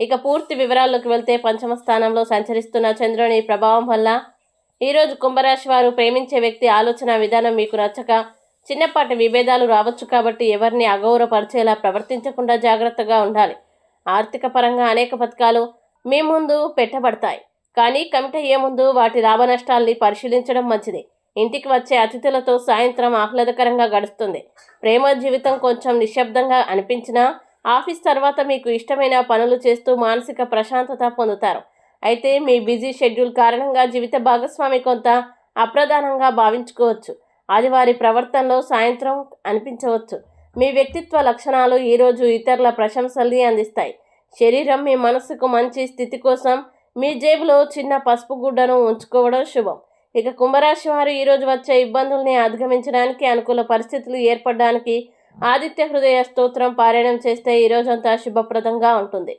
ఇక పూర్తి వివరాల్లోకి వెళ్తే పంచమ స్థానంలో సంచరిస్తున్న చంద్రుని ప్రభావం వల్ల ఈరోజు కుంభరాశి వారు ప్రేమించే వ్యక్తి ఆలోచన విధానం మీకు నచ్చక చిన్నపాటి విభేదాలు రావచ్చు కాబట్టి ఎవరిని అగౌరవపరిచేలా ప్రవర్తించకుండా జాగ్రత్తగా ఉండాలి. ఆర్థిక పరంగా అనేక పథకాలు మీ ముందు పెట్టబడతాయి. కానీ కమిటీ ఏ ముందు వాటి లాభ నష్టాల్ని పరిశీలించడం మంచిది. ఇంటికి వచ్చే అతిథులతో సాయంత్రం ఆహ్లాదకరంగా గడుస్తుంది. ప్రేమ జీవితం కొంచెం నిశ్శబ్దంగా అనిపించినా ఆఫీస్ తర్వాత మీకు ఇష్టమైన పనులు చేస్తూ మానసిక ప్రశాంతత పొందుతారు. అయితే మీ బిజీ షెడ్యూల్ కారణంగా జీవిత భాగస్వామి కొంత అప్రధానంగా భావించుకోవచ్చు. అది వారి ప్రవర్తనలో సాయంత్రం అనిపించవచ్చు. మీ వ్యక్తిత్వ లక్షణాలు ఈరోజు ఇతరుల ప్రశంసల్ని అందిస్తాయి. శరీరం మీ మనసుకు మంచి స్థితి కోసం మీ జేబులో చిన్న పసుపు గుడ్డను ఉంచుకోవడం శుభం. ఇక కుంభరాశి వారు ఈరోజు వచ్చే ఇబ్బందుల్ని అధిగమించడానికి అనుకూల పరిస్థితులు ఏర్పడడానికి ఆదిత్య హృదయ స్తోత్రం పారాయణం చేస్తే ఈ రోజంతా శుభప్రదంగా ఉంటుంది.